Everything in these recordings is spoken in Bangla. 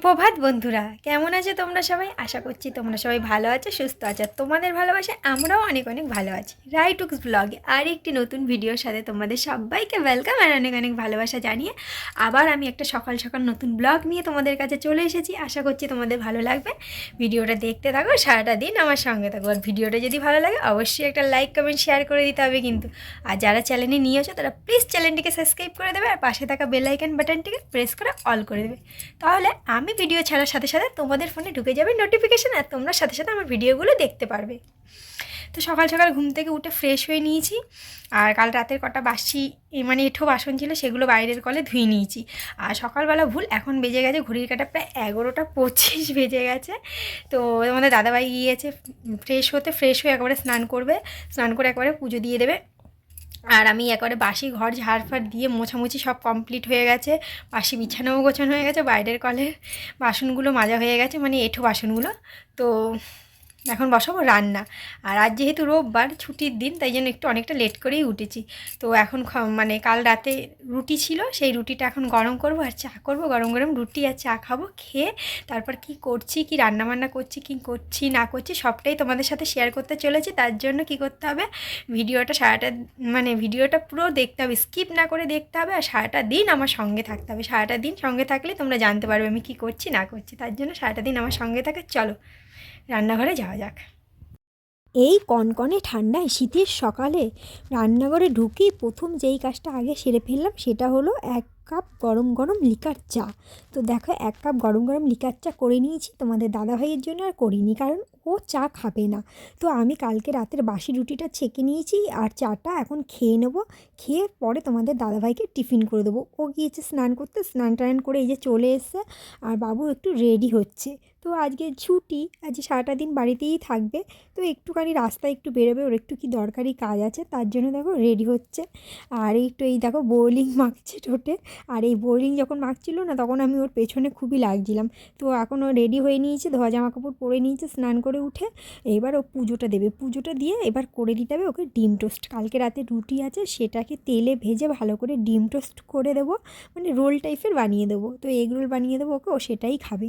সুপ্রভাত বন্ধুরা, কেমন আছো তোমরা সবাই? আশা করছি তোমরা সবাই ভালো আছো, সুস্থ আছো। তোমাদের ভালোবাসে আমরাও অনেক অনেক ভালো আছি। রাইটুক্স ব্লগে আর একটি নতুন ভিডিওর সাথে তোমাদের সবাইকে ওয়েলকাম আর অনেক অনেক ভালোবাসা জানিয়ে আবার আমি একটা সকাল সকাল নতুন ব্লগ নিয়ে তোমাদের কাছে চলে এসেছি। আশা করছি তোমাদের ভালো লাগবে। ভিডিওটা দেখতে থাকো, সারাটা দিন আমার সঙ্গে থাকো। আর ভিডিওটা যদি ভালো লাগে, অবশ্যই একটা লাইক কমেন্ট শেয়ার করে দিতে হবে কিন্তু। আর যারা চ্যানেলে নিয়ে আসো তারা প্লিজ চ্যানেলটিকে সাবস্ক্রাইব করে দেবে আর পাশে থাকা বেল বাটনটিকে প্রেস করে অল করে দেবে। তাহলে আমি ভিডিও ছাড়ার সাথে সাথে তোমাদের ফোনে ঢুকে যাবে নোটিফিকেশান আর তোমরা সাথে সাথে আমার ভিডিওগুলো দেখতে পারবে। তো সকাল সকাল ঘুম থেকে উঠে ফ্রেশ হয়ে নিয়েছি আর কাল রাতের কটা বাসি মানে এঠো বাসন ছিল সেগুলো বাইরের কলে ধুয়ে নিয়েছি। আর সকালবেলা ভুল, এখন বেজে গেছে, ঘড়ির কাটা প্রায় এগারোটা পঁচিশ বেজে গেছে। তো আমাদের দাদাভাই গিয়েছে ফ্রেশ হতে ফ্রেশ হয়ে একেবারে স্নান করবে, স্নান করে একবারে পুজো দিয়ে দেবে। আর আমি একবারে বাসি ঘর ঝাড় ফাড় দিয়ে মোছামুছি সব কমপ্লিট হয়ে গেছে। বাসি বিছানাও গোছানো হয়ে গেছে, বাইরের কলে বাসনগুলো মাজা হয়ে গেছে মানে এঁঠো বাসনগুলো। তো এখন বসাবো রান্না। আর আজ যেহেতু রোববার, ছুটির দিন, তাই জন্য একটু অনেকটা লেট করেই উঠেছি। তো এখন মানে কাল রাতে রুটি ছিল, সেই রুটিটা এখন গরম করব আর চা করব। গরম গরম রুটি আর চা খাব, খেয়ে তারপর কি করছি, কি রান্না বান্না করছি, কি করছি, না করছি, সবটাই তোমাদের সাথে শেয়ার করতে চলেছি। তার জন্য কি করতে হবে, ভিডিওটা সারাটা মানে ভিডিওটা পুরো দেখতে হবে স্কিপ না করে দেখতে হবে আর সারাটা দিন আমার সঙ্গে থাকতে হবে। সারাটা দিন সঙ্গে থাকলে তোমরা জানতে পারবে আমি কি করছি, না করছি। তার জন্য সারাটা দিন আমার সঙ্গে থাকে, চলো। রান্নাঘরে যাওয়া যাক। এই কনকনে ঠান্ডায় শীতের সকালে রান্নাঘরে ঢুকে প্রথম যেই কাজটা আগে সেরে ফেললাম সেটা হলো এক কাপ গরম গরম লিকার চা। তো দেখো, এক কাপ গরম গরম লিকার চা করে নিয়েছি তোমাদের দাদাভাইয়ের জন্য আর করিনি, কারণ ও চা খাবে না। তো আমি কালকে রাতের বাসি রুটিটা ছেঁকে নিয়েছি আর চাটা এখন খেয়ে নেব। খেয়ে পরে তোমাদের দাদাভাইকে টিফিন করে দেবো। ও গিয়েছে স্নান করতে, স্নান টান করে এই যে চলে এসছে আর বাবু একটু রেডি হচ্ছে। তো আজকে ছুটি আজ সারাটা দিন বাড়িতেই থাকবে। তো একটুখানি রাস্তায় একটু বেরোবে, ওর একটু কি দরকারি কাজ আছে, তার জন্য দেখো রেডি হচ্ছে। আর একটু এই দেখো বোলিং মাখছে ঠোঁটে। আর এই বোরিং যখন মাখছিল না, তখন আমি ওর পেছনে খুবই লাগছিলাম। তো এখন ও রেডি হয়ে নিয়েছে, ধোয়া জামা কাপড় পরে নিয়েছে, স্নান করে উঠে এবার ও পুজোটা দেবে। পুজোটা দিয়ে এবার করে দিতে হবে ওকে ডিম টোস্ট। কালকে রাতে রুটি আছে, সেটাকে তেলে ভেজে ভালো করে ডিম টোস্ট করে দেবো মানে রোল টাইপের বানিয়ে দেবো। তো এগ রোল বানিয়ে দেবো ওকে, ও সেটাই খাবে।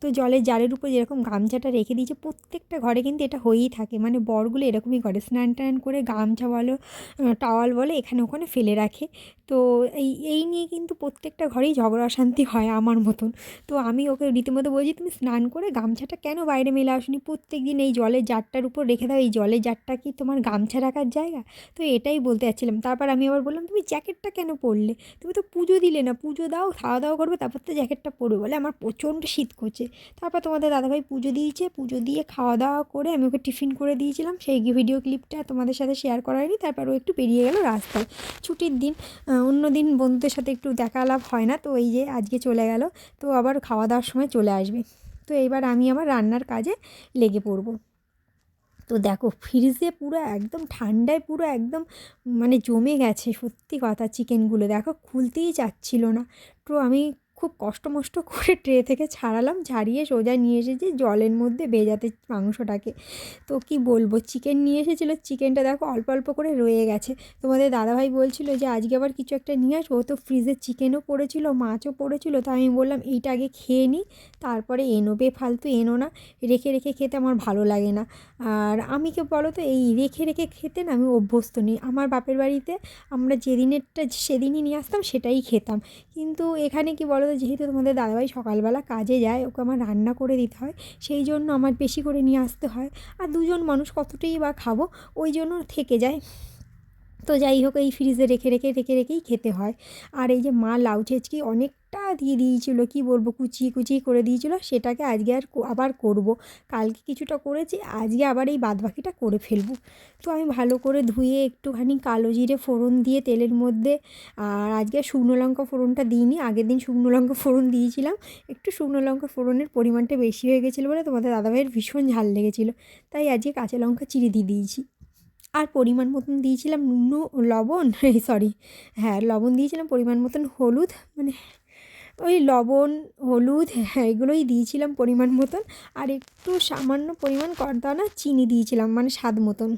তো জলের জারের উপর যেরকম গামছাটা রেখে দিয়েছে, প্রত্যেকটা ঘরে কিন্তু এটা হয়েই থাকে। মানে বরগুলো এরকমই করে, স্নান টান করে গামছা বলো টাওয়াল বলো, এখানে ওখানে ফেলে রাখে। তো এই এই নিয়ে কিন্তু প্রত্যেকটা ঘরেই ঝগড়া অশান্তি হয় আমার মতন। তো আমি ওকে রীতিমতো বলছি, তুমি স্নান করে গামছাটা কেন বাইরে মেলে আসনি? প্রত্যেক দিন এই জলের জারটার উপর রেখে দাও, এই জলের জারটা কি তোমার গামছা রাখার জায়গা? তো এটাই বলতে যাচ্ছিলাম। তারপর আমি আবার বললাম, তুমি জ্যাকেটটা কেন পরলে? তুমি তো পুজো দিলে না, পুজো দাও খাওয়া দাওয়া করবে, তারপর তো জ্যাকেটটা পরবে। বলে আমার প্রচণ্ড শীত করছে। তারপর তোমাদের দাদাভাই পুজো দিয়েছে, পুজো দিয়ে খাওয়া দাওয়া করে আমি ওকে টিফিন করে দিয়েছিলাম। সেই ভিডিও ক্লিপটা তোমাদের সাথে শেয়ার করা হয়নি, তারপর ও একটু বেরিয়ে গেল রাস্তায়। ছুটির দিন অন্য দিন বন্ধুদের সাথে একটু দেখা লাভ হয় না। তো এই যে আজকে চলে গেল, তো আবার খাওয়া দাওয়ার সময় চলে আসবে। তো এইবার আমি আমার রান্নার কাজে লেগে পড়ব। তো দেখো ফ্রিজে পুরো একদম, ঠান্ডায় পুরো একদম মানে জমে গেছে সত্যি কথা চিকেনগুলো দেখো, খুলতেই চাচ্ছিল না। তো আমি খুব কষ্ট মষ্ট করে ট্রে থেকে ছাড়ালাম ছাড়িয়ে সোজা নিয়ে এসেছি জলের মধ্যে ভেজাতে মাংসটাকে। তো কি বলব চিকেন নিয়ে এসেছিল চিকেনটা দেখো অল্প অল্প করে রয়ে গেছে। তোমাদের দাদাভাই বলছিল যে, আজকে আবার কিছু একটা নিয়ে আসব। তো ফ্রিজে চিকেনও পড়েছিল, মাছও পড়েছিল তো আমি বললাম, এইটা আগে খেয়ে নিই তারপরে এনো বে ফালতু এনো না, রেখে রেখে খেতে আমার ভালো লাগে না। আর আমি কি বলো তো, এই রেখে রেখে খেতে না আমি অভ্যস্ত নেই। আমার বাপের বাড়িতে আমরা যেদিনেরটা, সেদিনই নিয়ে আসতাম, সেটাই খেতাম। কিন্তু এখানে কি বলো তো যেহেতু তোমাদের দাদাভাই সকালবেলা কাজে যায়, ওকে আমার রান্না করে দিতে হয়, সেই জন্য আমার বেশি করে নিয়ে আসতে হয়। আর দুজন মানুষ কতটাই বা খাব, ওই জন্য থেকে যায়। তো যাই হোক এই ফ্রিজে রেখে রেখে রেখে, রেখেই খেতে হয়। আর এই যে মা লাউ ছেঁচকি অনেকটা দিয়ে দিয়েছিলো, কি বলব, কুচিয়ে কুচিয়ে করে দিয়েছিল, সেটাকে আজকে আর আবার করব। কালকে কিছুটা করেছি, আজকে আবার এই বাদবাকিটা করে ফেলব। তো আমি ভালো করে ধুয়ে একটুখানি কালো জিরে ফোড়ন দিয়ে তেলের মধ্যে, আর আজকে শুকনো লঙ্কা ফোড়নটা দিইনি, আগের দিন শুকনো লঙ্কা ফোড়ন দিয়েছিলাম। একটু শুকনো লঙ্কা ফোড়নের পরিমাণটা বেশি হয়ে গেছিল বলে তোমাদের দাদাভাইয়ের ভীষণ ঝাল লেগেছিলো। তাই আজকে কাঁচা লঙ্কা চিড়ে দিয়ে দিয়েছি। আর পরিমাণ মতন দিয়েছিলাম নুন লবণ সরি হ্যাঁ লবণ দিয়েছিলাম, পরিমাণ মতন হলুদ মানে ওই লবণ, হলুদ হ্যাঁ এগুলোই দিয়েছিলাম পরিমাণ মতন, আর একটু সামান্য পরিমাণ করদানা চিনি দিয়েছিলাম মানে স্বাদ মতন,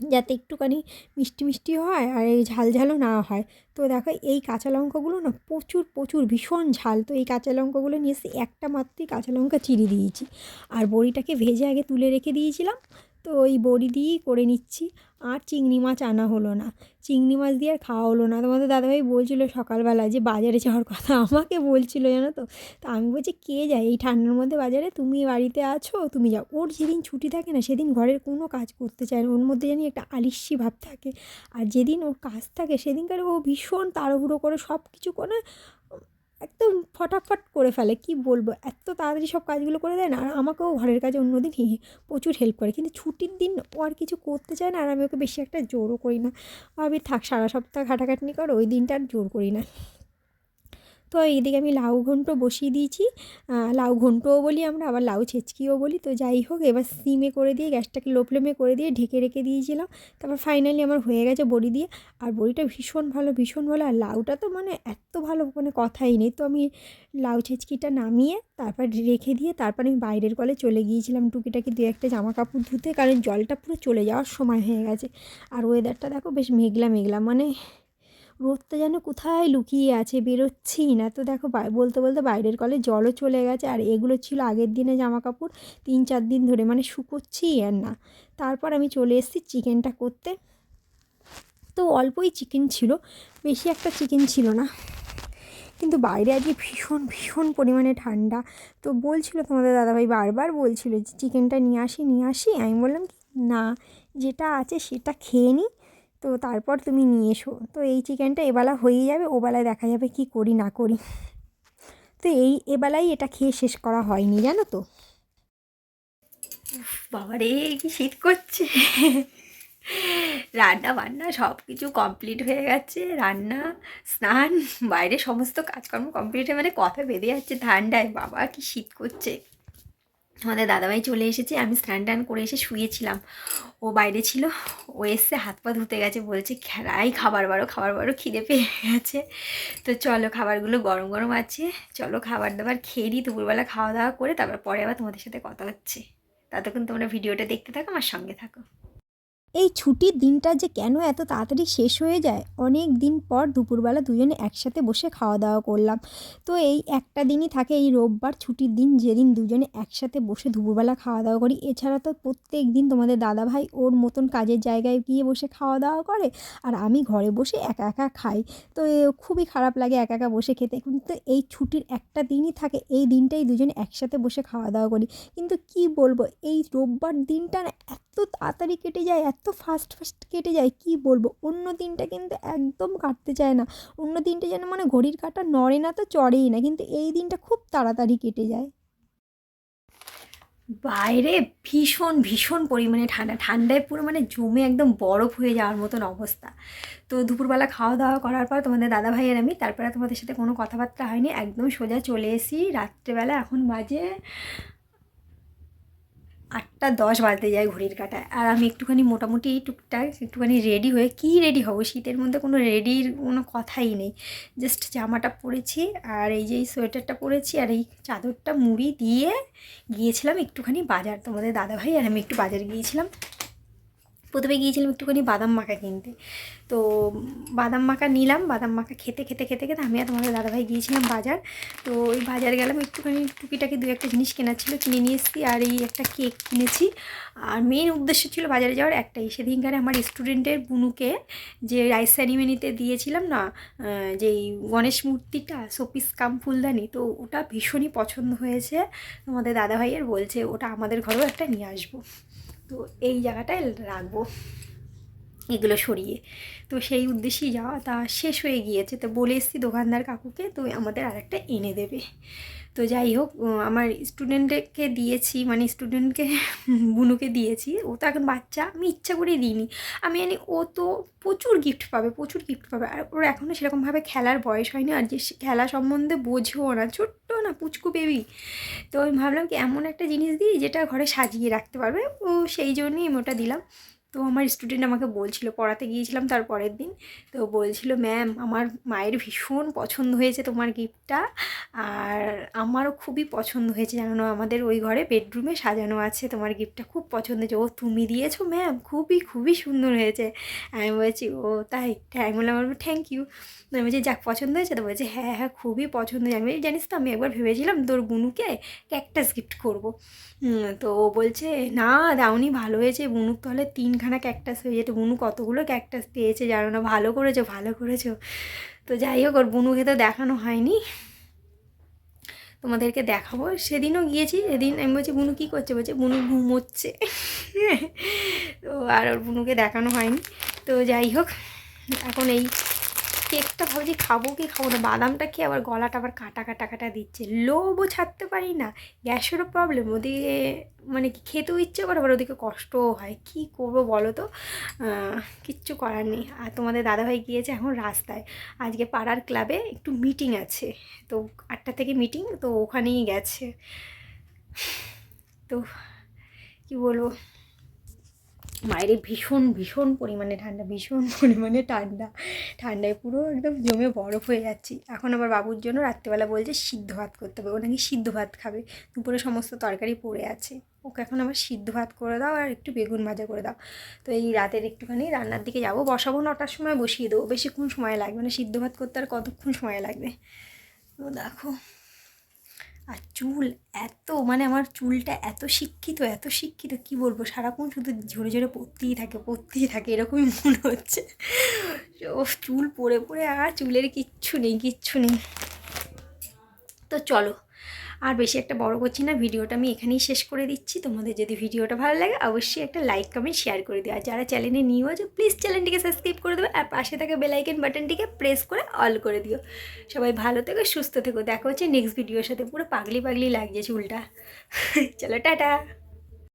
যাতে একটুখানি মিষ্টি মিষ্টি হয় আর এই ঝাল ঝালও না হয়। তো দেখো, এই কাঁচা লঙ্কাগুলো না প্রচুর প্রচুর, ভীষণ ঝাল, তো এই কাঁচা লঙ্কাগুলো নিয়ে এসে একটা মাত্রই কাঁচা লঙ্কা চিড়ে দিয়েছি, আর বড়িটাকে ভেজে আগে তুলে রেখে দিয়েছিলাম তো ওই বড়ি দিয়েই করে নিচ্ছি। আর চিংড়ি মাছ আনা হলো না। চিংড়ি মাছ দিয়ে আর খাওয়া হলো না। তোমাদের দাদাভাই বলছিলো সকালবেলা যে বাজারে যাওয়ার কথা আমাকে বলছিল, জানো তো? তা আমি বলছি, কে যায়? এই ঠান্ডার মধ্যে বাজারে? তুমি বাড়িতে আছো? তুমি যাও। ওর যেদিন ছুটি থাকে না, সেদিন ঘরের কোনো কাজ করতে চায় না। ওর মধ্যে জানি একটা আলিস্যি ভাব থাকে। আর যেদিন ওর কাজ থাকে, সেদিনকার ও ভীষণ তাড়াহুড়ো করে সব কিছু করে একদম ফটাফট করে ফেলে, কি বলব? এত তাড়াতাড়ি সব কাজগুলো করে দেয় না, আর আমাকেও ঘরের কাজে অন্যদিন প্রচুর হেল্প করে। কিন্তু ছুটির দিন ও আর কিছু করতে চায় না, আর আমি ওকে বেশি একটা জোরও করি না। ভাবি, থাক, সারা সপ্তাহ ঘাটাঘাটনি করো, ওই দিনটা আর জোর করি না। তো এইদিকে আমি লাউ ঘন্ট বসিয়ে দিয়েছি। লাউ ঘন্টও বলি আমরা, আবার লাউ ছেচকিও বলি। তো যাই হোক, এবার সিমে করে দিয়ে, গ্যাসটাকে লো ফ্লেমে করে দিয়ে ঢেকে রেখে দিয়েছিলাম। তারপর ফাইনালি আমার হয়ে গেছে বড়ি দিয়ে। আর বড়িটা ভীষণ ভালো ভীষণ ভালো। আর লাউটা তো মানে এত ভালো মানে কথাই নেই। তো আমি লাউ ছেচকিটা নামিয়ে, তারপর রেখে দিয়ে, তারপর আমি বাইরের কলে চলে গিয়েছিলাম টুকিটাকি দু একটা জামা কাপড় ধুতে। কারণ জলটা পুরো চলে যাওয়ার সময় হয়ে গেছে। আর ওয়েদারটা দেখো বেশ মেঘলা মেঘলা। মানে রোদটা যেন কোথায় লুকিয়ে আছে? বেরোচ্ছেই না। তো দেখো বলতে বলতে বাইরের কলে জলও চলে গেছে। আর এগুলো ছিল আগের দিনে জামা কাপড় তিন চার দিন ধরে। মানে শুকোচ্ছেই আর না। তারপর আমি চলে এসেছি চিকেনটা করতে। তো অল্পই চিকেন ছিল। বেশি একটা চিকেন ছিল না। কিন্তু বাইরে আজকে ভীষণ ভীষণ পরিমাণে ঠান্ডা। তো বলছিল তোমাদের দাদাভাই বারবার বলছিল যে, চিকেনটা নিয়ে আসি নিয়ে আসি? আমি বললাম না, যেটা আছে সেটা খেয়ে নিই তো তারপর তুমি নিয়ে এসো। তো এই চিকেনটা এবেলা হয়েই যাবে, ওবেলায় দেখা যাবে কি করি না করি। তো এই এবেলাই এটা খেয়ে শেষ করা হয়নি, জানো তো? বাবারে, কি শীত করছে। রান্না বান্না সব কিছু কমপ্লিট হয়ে গেছে। রান্না, স্নান, বাইরে সমস্ত কাজকর্ম কমপ্লিট হয়ে মানে কথা বেঁধে যাচ্ছে ঠান্ডায় বাবা, কি শীত করছে। আমাদের দাদাভাই চলে এসেছে, আমি স্নান টান করে এসে শুয়েছিলাম। ও বাইরে ছিল, ও এসে হাত পা ধুতে গেছে, বলছে, খেলাই, খাবার বারো খাবার বারো, খিদে পেয়ে গেছে। তো চলো, খাবারগুলো গরম গরম আছে, চলো খাবার দাবার খেয়ে নিই, দুপুরবেলা খাওয়া দাওয়া করে, তারপর পরে আবার তোমাদের সাথে কথা হচ্ছে। ততক্ষণ তোমরা ভিডিওটা দেখতে থাকো, আমার সঙ্গে থাকো। এই ছুটির দিনটা যে কেন এত তাড়াতাড়ি শেষ হয়ে যায়? অনেক দিন পর দুপুরবেলা দুজনে একসাথে বসে খাওয়া দাওয়া করলাম। তো এই একটা দিনই থাকে এই রোববার ছুটির দিন, যেদিন দুজনে একসাথে বসে দুপুরবেলা খাওয়া দাওয়া করি। এছাড়া তো প্রত্যেক দিন তোমাদের দাদাভাই ওর মতন কাজের জায়গায় গিয়ে বসে খাওয়া দাওয়া করে আর আমি ঘরে বসে একা একা খাই। তো খুবই খারাপ লাগে একা একা বসে খেতে। কিন্তু এই ছুটির একটা দিনই থাকে, এই দিনটাই দুজনে একসাথে বসে খাওয়া দাওয়া করি। কিন্তু কি বলব, এই রোববার দিনটা না এত তাড়াতাড়ি কেটে যায়, এত ফাস্ট ফাস্ট কেটে যায়, কি বলব? অন্য দিনটা কিন্তু একদম কাটতে চায় না। অন্য দিনটা যেন মানে ঘড়ির কাঁটা নড়ে না তো চড়েই না, কিন্তু এই দিনটা খুব তাড়াতাড়ি কেটে যায়। বাইরে ভীষণ ভীষণ পরিমাণে ঠান্ডা। ঠান্ডায় পুরো মানে জমে একদম বরফ হয়ে যাওয়ার মতন অবস্থা। তো দুপুরবেলা খাওয়া দাওয়া করার পর তোমাদের দাদা ভাইয়ের আমি, তারপরে তোমাদের সাথে কোনো কথাবার্তা হয়নি, একদম সোজা চলে এসি রাত্রেবেলা এখন বাজে আটটা দশ বাজতে যায় ঘড়ির কাটায়। আর আমি একটুখানি মোটামুটি টুকটাক একটুখানি রেডি হয়ে কি রেডি হব? শীতের মধ্যে কোনো রেডির কোনো কথাই নেই। জাস্ট জামাটা পরেছি আর এই যে এই সোয়েটারটা পরেছি আর এই চাদরটা মুড়ি দিয়ে গিয়েছিলাম একটুখানি বাজার। তোমাদের দাদাভাই আর আমি একটু বাজার গিয়েছিলাম। প্রথমে গিয়েছিলাম একটুখানি বাদাম মাখা কিনতে। তো বাদাম মাখা নিলাম, বাদাম মাখা খেতে খেতে খেতে খেতে আমি আর তোমাদের দাদাভাই গিয়েছিলাম বাজার। তো ওই বাজার গেলাম, একটুখানি টুকিটাকি দু একটা জিনিস কেনার ছিল, কিনে নিয়ে এসেছি আর এই একটা কেক কিনেছি। আর মেন উদ্দেশ্য ছিল বাজারে যাওয়ার একটাই, সেদিনকারে আমার স্টুডেন্টের বুনুকে যে রাইস সেরিমনিতে দিয়েছিলাম না যেই গণেশ মূর্তিটা, শোপিস কাম ফুলদানি, তো ওটা ভীষণই পছন্দ হয়েছে। তোমাদের দাদাভাইয়ের বলছে, ওটা আমাদের ঘরেও একটা নিয়ে আসব। তো এই জায়গাটায় রাখব। এগুলো সরিয়ে। তো সেই উদ্দেশ্যেই যাওয়া তা শেষ হয়ে গিয়েছে। তো বলে এসেছি দোকানদার কাকুকে তো আমাদের আরেকটা এনে দেবে। তো যাই হোক আমার স্টুডেন্টকে দিয়েছি মানে স্টুডেন্টকে, বুনুকে দিয়েছি। ও তো এখন বাচ্চা, আমি ইচ্ছা করেই দিইনি। আমি জানি ও তো প্রচুর গিফট পাবে, প্রচুর গিফট পাবে। আর ওর এখনও সেরকমভাবে খেলার বয়স হয়নি, আর যে খেলা সম্বন্ধে বোঝেও না, ছোট্ট না, পুচকু বেবি তো আমি ভাবলাম কি, এমন একটা জিনিস দিই, যেটা ঘরে সাজিয়ে রাখতে পারবে। ও সেই জন্যই আমি ওটা দিলাম। তো আমার স্টুডেন্ট আমাকে বলছিল, পড়াতে গিয়েছিলাম তার পরের দিন, তো বলছিল ম্যাম আমার মায়ের ভীষণ পছন্দ হয়েছে তোমার গিফটটা আর আমারও খুবই পছন্দ হয়েছে জানো, আমাদের ওই ঘরে বেডরুমে সাজানো আছে তোমার গিফটটা খুব পছন্দ হয়েছে। ও, তুমি দিয়েছ ম্যাম খুবই খুবই সুন্দর হয়েছে। আমি বলছি, ও, তাই? আমি বললাম আমার থ্যাংক ইউ আমি বলছি, যাক, পছন্দ হয়েছে? তো বলছে হ্যাঁ হ্যাঁ খুবই পছন্দ হয়েছে। আমি জানিস তো, আমি একবার ভেবেছিলাম তোর বুনুকে ক্যাকটাস গিফট করব। তো ও বলছে, না দাউনি ভালো হয়েছে। বুনুক তাহলে তিনখানা ক্যাকটাস হয়ে যেত। বুনু কতগুলো ক্যাকটাস পেয়েছে জানো না? ভালো করেছ ভালো করেছ। তো যাই হোক, ওর বুনুকে তো দেখানো হয়নি। তোমাদেরকে দেখাবো। সেদিনও গিয়েছি, সেদিন আমি বলছি, বুনু কী করছে? বলছে, বুনু ঘুমোচ্ছে। তো আর ওর বুনুকে দেখানো হয়নি। তো যাই হোক, এখন এই কেকটা ভাবছি খাব কি খাব না? বাদামটা খেয়ে আবার গলাটা আবার কাটা কাটা কাটা দিচ্ছে? লোভও ছাড়তে পারি না। গ্যাসেরও প্রবলেম ওদিকে মানে কি খেতেও ইচ্ছে করে, আবার ওদিকে কষ্টও হয়। কি করব বলো তো? কিচ্ছু করার নেই। আর তোমাদের দাদাভাই গিয়েছে এখন রাস্তায়। আজকে পাড়ার ক্লাবে একটু মিটিং আছে। তো আটটা থেকে মিটিং তো ওখানেই গেছে। তো কি বলব? বাইরে ভীষণ ভীষণ পরিমাণে ঠান্ডা, ভীষণ পরিমাণে ঠান্ডা। ঠান্ডায় পুরো একদম জমে বরফ হয়ে যাচ্ছি। এখন আবার বাবুর জন্য রাত্রেবেলা বলছে সিদ্ধ ভাত করতে হবে। ও নাকি সিদ্ধ ভাত খাবে। দুপুরে সমস্ত তরকারি পড়ে আছে। ওকে এখন আবার সিদ্ধ ভাত করে দাও আর একটু বেগুন ভাজা করে দাও। তো এই রাতের একটুখানি রান্নার দিকে যাব। বসাবো নটার সময় বসিয়ে দেবো। বেশিক্ষণ সময় লাগবে না। সিদ্ধ ভাত করতে আর কতক্ষণ সময় লাগবে? তো দেখো। আর চুল এত মানে আমার চুলটা এত শিক্ষিত এত শিক্ষিত, কি বলব? সারাক্ষণ শুধু ঝরে ঝরে পড়তেই থাকে পড়তেই থাকে, এরকমই মনে হচ্ছে। ও চুল পরে পরে আর চুলের কিচ্ছু নেই কিচ্ছু নেই। তো চলো আর বেশি একটা বড় করছি না, ভিডিওটা আমি এখানেই শেষ করে দিচ্ছি। তোমাদের যদি ভিডিওটা ভালো লাগে, অবশ্যই একটা লাইক কমেন্ট শেয়ার করে দিও। আর যারা চ্যানেলে নিউ আছে প্লিজ চ্যানেলটিকে সাবস্ক্রাইব করে দেবে আর পাশে থাকা বেলাইকেন বাটনটিকে প্রেস করে অল করে দিও। সবাই ভালো থেকো, সুস্থ থেকো। দেখা হচ্ছে নেক্সট ভিডিওর সাথে। পুরো পাগলি পাগলি লাগিয়েছি চুলটা। চলো, টাটা!